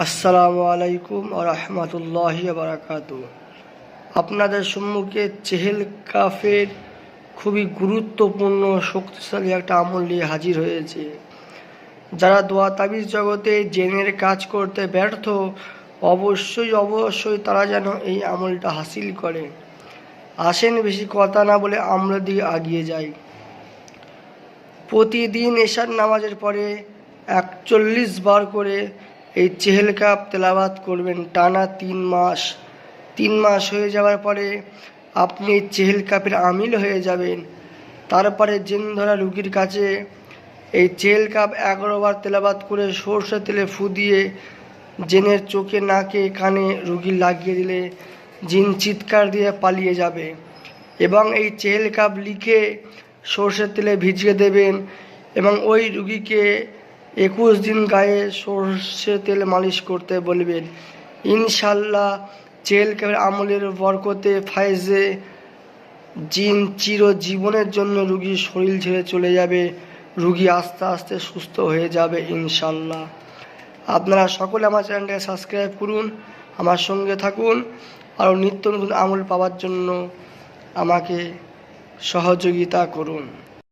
আসসালামু আলাইকুম রহমতুল্লাহ বারাকাত। আপনাদের সম্মুখে চেহেল কাফের খুবই গুরুত্বপূর্ণ, শক্তিশালী একটা আমল নিয়ে হাজির হয়েছে। যারা দোয়া তাবিজ জগতে জেনের কাজ করতে ব্যর্থ, অবশ্যই অবশ্যই তারা যেন এই আমলটা হাসিল করে। আসেন বেশি কথা না বলে আমরা দিয়ে আগিয়ে যাই। প্রতিদিন এশার নামাজের পরে একচল্লিশ বার করে এই চেহেল কাপ তেলাবাত করবেন টানা তিন মাস। তিন মাস হয়ে যাওয়ার পরে আপনি চেহেল কাপের আমিল হয়ে যাবেন। তারপরে জেন ধরা রুগীর কাছে এই চেহেল কাপ এগারো বার তেলাবাত করে সর্ষে তেলে ফু দিয়ে জেনের চোখে, নাকে, কানে রুগী লাগিয়ে দিলে জিন চিৎকার দিয়ে পালিয়ে যাবে এবং এই চেহেল কাপ লিখে সর্ষের তেলে ভিজিয়ে দেবেন এবং ওই রুগীকে একুশ দিন গায়ে সর্ষে তেল মালিশ করতে বলবেন। ইনশাল্লাহ কাপের আমলের বরকতে ফায়েজে জিন চির জীবনের জন্য রুগীর শরীর ছেড়ে চলে যাবে। রুগী আস্তে আস্তে সুস্থ হয়ে যাবে ইনশাল্লাহ। আপনারা সকলে আমার চ্যানেলটাকে সাবস্ক্রাইব করুন, আমার সঙ্গে থাকুন, আরও নিত্য নতুন আমল পাওয়ার জন্য আমাকে সহযোগিতা করুন।